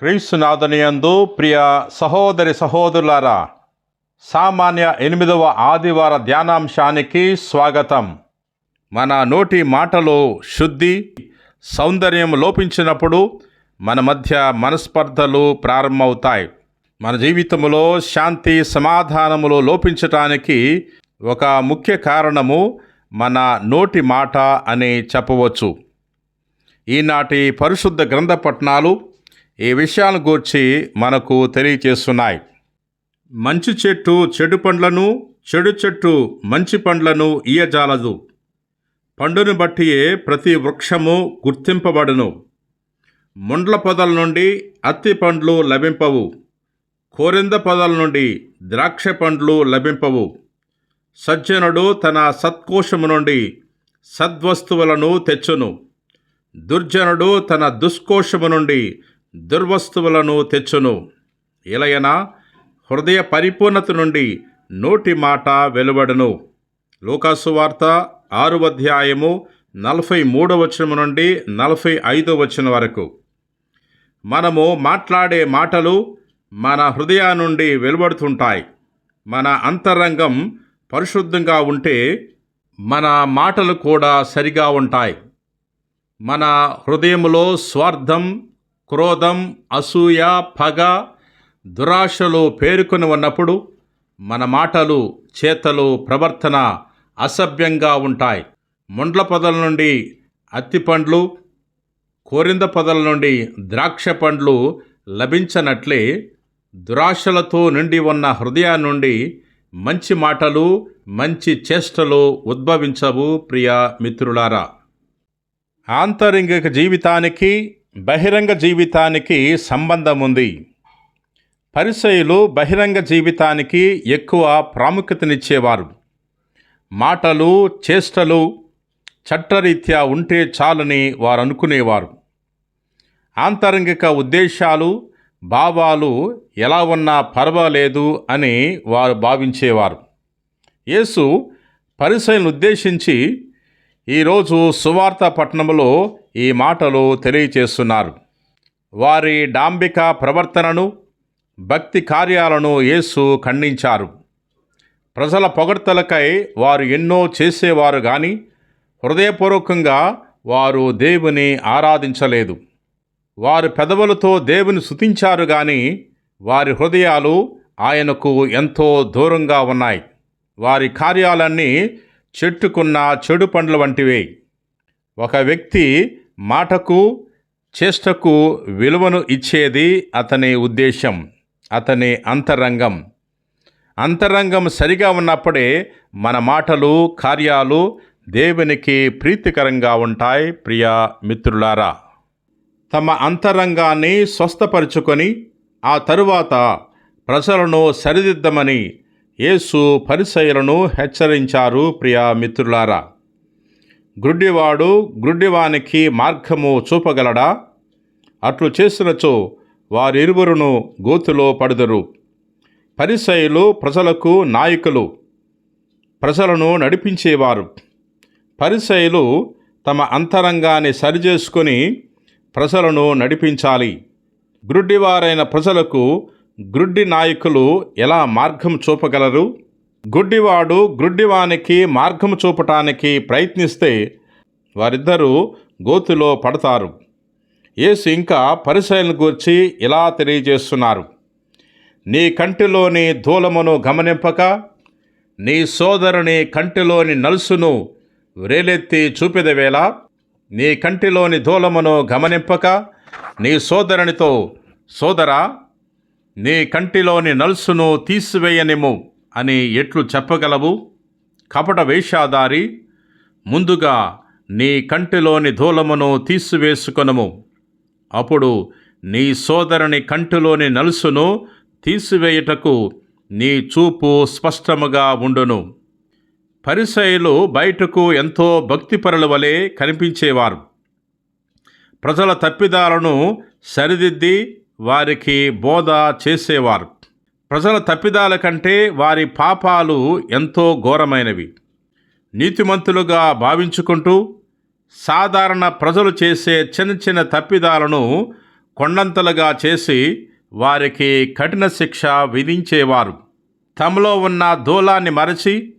క్రీస్తునాథనియందు ప్రియ సహోదరి సహోదరులారా సామాన్య ఎనిమిదవ ఆదివార ధ్యానాంశానికి స్వాగతం. మన నోటి మాటలో శుద్ధి సౌందర్యం లోపించినప్పుడు మన మధ్య మనస్పర్ధలు ప్రారంభమవుతాయి. మన జీవితంలో శాంతి సమాధానములు లోపించటానికి ఒక ముఖ్య కారణము మన నోటి మాట అని చెప్పవచ్చు. ఈనాటి పరిశుద్ధ గ్రంథ పట్టణాలు ఈ విషయాలను గూర్చి మనకు తెలియచేస్తున్నాయి. మంచి చెట్టు చెడు పండ్లను చెడు చెట్టు మంచి పండ్లను ఇయ్యజాలదు. పండును బట్టియే ప్రతి వృక్షము గుర్తింపబడును. ముండ్ల పొదల నుండి అత్తి పండ్లు లభింపవు. కోరింద పొదల నుండి ద్రాక్ష పండ్లు లభింపవు. సజ్జనుడు తన సత్కోశము నుండి సద్వస్తువులను తెచ్చును. దుర్జనుడు తన దుష్కోశము నుండి దుర్వస్తువులను తెచ్చును. ఇలయన హృదయ పరిపూర్ణత నుండి నోటి మాట వెలువడును. లోకాసు వార్త ఆరు అధ్యాయము నలభై మూడవ వచనం నుండి నలభై ఐదో వచనం వరకు. మనము మాట్లాడే మాటలు మన హృదయా నుండి వెలువడుతుంటాయి. మన అంతరంగం పరిశుద్ధంగా ఉంటే మన మాటలు కూడా సరిగా ఉంటాయి. మన హృదయములో స్వార్థం క్రోధం అసూయ పగ దురాశలు పేరుకొని ఉన్నప్పుడు మన మాటలు చేతలు ప్రవర్తన అసభ్యంగా ఉంటాయి. ముండ్ల పొదల నుండి అత్తి పండ్లు కోరింద పొదల నుండి ద్రాక్ష పండ్లు లభించనట్లే దురాశలతో నిండి ఉన్న హృదయం నుండి మంచి మాటలు మంచి చేష్టలు ఉద్భవించవు ప్రియ మిత్రులారా. ఆంతరింగిక జీవితానికి బహిరంగ జీవితానికి సంబంధం ఉంది పరిసయులు బహిరంగ జీవితానికి ఎక్కువ ప్రాముఖ్యతనిచ్చేవారు. మాటలు చేష్టలు చట్టరీత్యా ఉంటే చాలని వారు అనుకునేవారు ఆంతరంగిక ఉద్దేశాలు భావాలు ఎలా ఉన్నా పర్వాలేదు అని వారు భావించేవారు. యేసు పరిసయను ఉద్దేశించి ఈరోజు సువార్త పట్టణంలో ఈ మాటలు తెలియచేస్తున్నారు. వారి డాంబిక ప్రవర్తనను భక్తి కార్యాలను యేసు ఖండించారు. ప్రజల పొగడ్తలకై వారు ఎన్నో చేసేవారు కానీ హృదయపూర్వకంగా వారు దేవుని ఆరాధించలేదు. వారు పెదవులతో దేవుని శుతించారు కానీ వారి హృదయాలు ఆయనకు ఎంతో దూరంగా ఉన్నాయి. వారి కార్యాలన్నీ చెట్టుకున్న చెడు పండ్ల వంటివే. ఒక వ్యక్తి మాటకు చేష్టకు విలువను ఇచ్చేది అతని ఉద్దేశం అతని అంతరంగం. అంతరంగం సరిగా ఉన్నప్పుడే మన మాటలు కార్యాలు దేవునికి ప్రీతికరంగా ఉంటాయి ప్రియ మిత్రులారా. తమ అంతరంగాన్ని స్వస్థపరుచుకొని ఆ తరువాత ప్రజలను సరిదిద్దమని యేసు పరిసయులను హెచ్చరించారు ప్రియ మిత్రులారా. గ్రుడ్డివాడు గ్రుడ్డివానికి మార్గము చూపగలడా? అట్లు చేసినచో వారిరువురును గోతులో పడుదరు. పరిసయులు ప్రజలకు నాయకులు ప్రజలను నడిపించేవారు. పరిసయులు తమ అంతరంగాన్ని సరిచేసుకొని ప్రజలను నడిపించాలి. గ్రుడ్డివారైన ప్రజలకు గ్రుడ్డి నాయకులు ఎలా మార్గం చూపగలరు? గుడ్డివాడు గ్రుడ్డివానికి మార్గము చూపటానికి ప్రయత్నిస్తే వారిద్దరూ గోతిలో పడతారు. యేసు ఇంకా పరిశైలను గూర్చి ఇలా తెలియజేస్తున్నారు. నీ కంటిలోని ధూలమును గమనింపక నీ సోదరుని కంటిలోని నలుసును వ్రేలెత్తి చూపెదవేళ నీ కంటిలోని ధూలమును గమనింపక నీ సోదరునితో సోదరా నీ కంటిలోని నలుసును తీసివేయనిము అని ఎట్లు చెప్పగలవు? కపట వేషాదారి ముందుగా నీ కంటిలోని ధూలమును తీసివేసుకొనము. అప్పుడు నీ సోదరుని కంటిలోని నలుసును తీసివేయుటకు నీ చూపు స్పష్టముగా ఉండును. పరిసయులు బయటకు ఎంతో భక్తిపరుల వలె కనిపించేవారు. ప్రజల తప్పిదాలను సరిదిద్ది వారికి బోధ చేసేవారు. ప్రజల తప్పిదాల కంటే వారి పాపాలు ఎంతో ఘోరమైనవి. నీతిమంతులుగా భావించుకుంటూ సాధారణ ప్రజలు చేసే చిన్న చిన్న తప్పిదాలను కొండంతలుగా చేసి వారికి కఠిన శిక్ష విధించేవారు. తమలో ఉన్న దూలాన్ని మరచి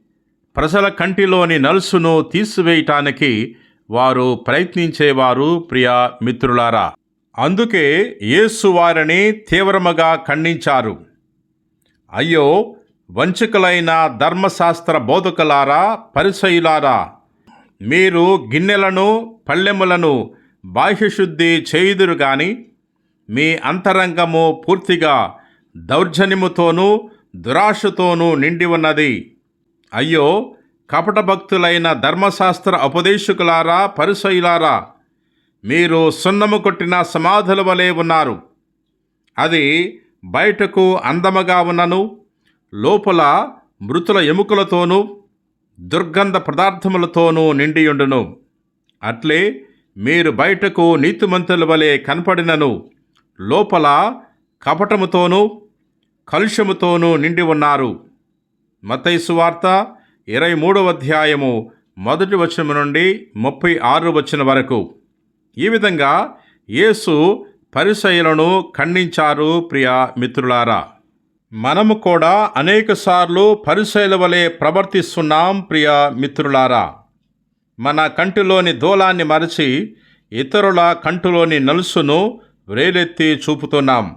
ప్రజల కంటిలోని నలుసును తీసివేయటానికి వారు ప్రయత్నించేవారు ప్రియ మిత్రులారా. అందుకే యేసు వారిని తీవ్రముగా ఖండించారు. అయ్యో వంచకులైన ధర్మశాస్త్ర బోధకులారా పరిసయులారా మీరు గిన్నెలను పళ్ళెములను బాహ్యశుద్ధి చేయుదురు గాని మీ అంతరంగము పూర్తిగా దౌర్జన్యముతోనూ దురాశతోనూ నిండి ఉన్నది. అయ్యో కపట భక్తులైన ధర్మశాస్త్ర ఉపదేశకులారా పరిసయులారా మీరు సున్నము కొట్టిన సమాధుల వలె ఉన్నారు. అది బయటకు అందముగా ఉన్నను. లోపల మృతుల ఎముకలతోనూ దుర్గంధ పదార్థములతోనూ నిండియుండును. అట్లే మీరు బయటకు నీతిమంతుల వలె కనపడినను. లోపల కపటముతోనూ కలుషముతోనూ నిండి ఉన్నారు. మతైసు వార్త ఇరవై మూడవ అధ్యాయము మొదటి వచనం నుండి ముప్పై ఆరు వచ్చిన వరకు. ఈ విధంగా యేసు పరిసయులను ఖండించారు ప్రియ మిత్రులారా. మనము కూడా అనేకసార్లు పరిసయుల వలె ప్రవర్తిస్తున్నాం ప్రియ మిత్రులారా. మన కంటిలోని దూలాన్ని మరచి ఇతరుల కంటిలోని నలుసును వ్రేలెత్తి చూపుతున్నాం.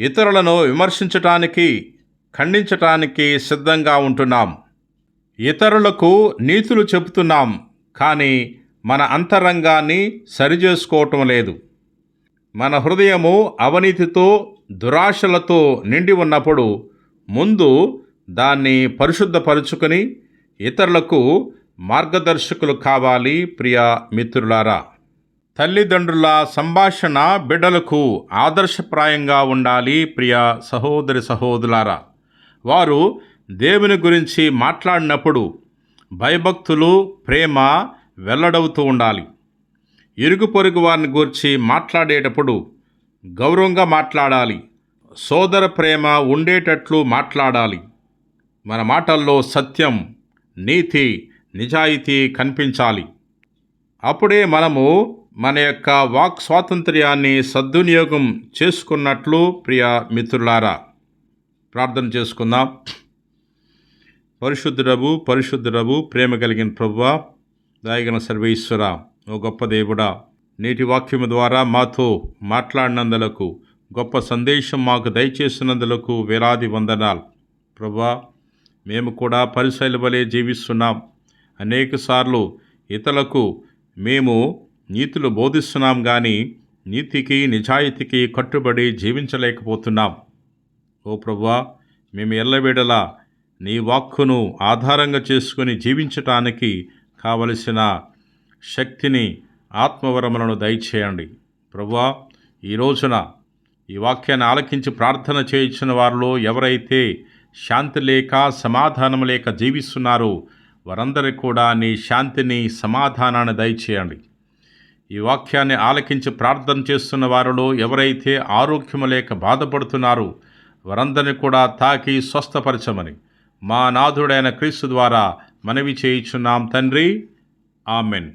ఇతరులను విమర్శించటానికి ఖండించటానికి సిద్ధంగా ఉంటున్నాం. ఇతరులకు నీతులు చెబుతున్నాం కానీ మన అంతరంగాన్ని సరిచేసుకోవటం లేదు. మన హృదయము అవినీతితో దురాశలతో నిండి ఉన్నప్పుడు ముందు దాన్ని పరిశుద్ధపరుచుకొని ఇతరులకు మార్గదర్శకులు కావాలి ప్రియ మిత్రులారా. తల్లిదండ్రుల సంభాషణ బిడ్డలకు ఆదర్శప్రాయంగా ఉండాలి ప్రియ సహోదరి సహోదరులారా. వారు దేవుని గురించి మాట్లాడినప్పుడు భయభక్తులు ప్రేమ వెల్లడవుతూ ఉండాలి. ఇరుగు పొరుగు వారిని గూర్చి మాట్లాడేటప్పుడు గౌరవంగా మాట్లాడాలి. సోదర ప్రేమ ఉండేటట్లు మాట్లాడాలి. మన మాటల్లో సత్యం నీతి నిజాయితీ కనిపించాలి. అప్పుడే మనము మన యొక్క వాక్ స్వాతంత్ర్యాన్ని సద్వినియోగం చేసుకున్నట్లు ప్రియ మిత్రులారా ప్రార్థన చేసుకుందాం. పరిశుద్ధుడవు పరిశుద్ధుడవు ప్రేమ కలిగిన ప్రభువ దాయగన సర్వేశ్వర ఓ గొప్ప దేవుడా. నేటి వాక్యము ద్వారా మాతో మాట్లాడినందులకు గొప్ప సందేశం మాకు దయచేసినందులకు వేలాది వందనాలు. ప్రభా మేము కూడా పరిశైల వలె జీవిస్తున్నాం. అనేకసార్లు ఇతరులకు మేము నీతులు బోధిస్తున్నాం కానీ నీతికి నిజాయితీకి కట్టుబడి జీవించలేకపోతున్నాం. ఓ ప్రభా మేము ఎల్లవేడలా నీ వాక్కును ఆధారంగా చేసుకుని జీవించటానికి కావలసిన శక్తిని ఆత్మవరములను దయచేయండి. ప్రభువా ఈ రోజున ఈ వాక్యాన్ని ఆలకించి ప్రార్థన చేయించిన వారిలో ఎవరైతే శాంతి లేక సమాధానం లేక జీవిస్తున్నారో వారందరికీ కూడా నీ శాంతిని సమాధానాన్ని దయచేయండి. ఈ వాక్యాన్ని ఆలకించి ప్రార్థన చేస్తున్న వారిలో ఎవరైతే ఆరోగ్యము లేక బాధపడుతున్నారో వారందరినీ కూడా తాకి స్వస్థపరచమని మా నాథుడైన క్రీస్తు ద్వారా మనవి చేయించున్నాం తండ్రి. ఆమెన్.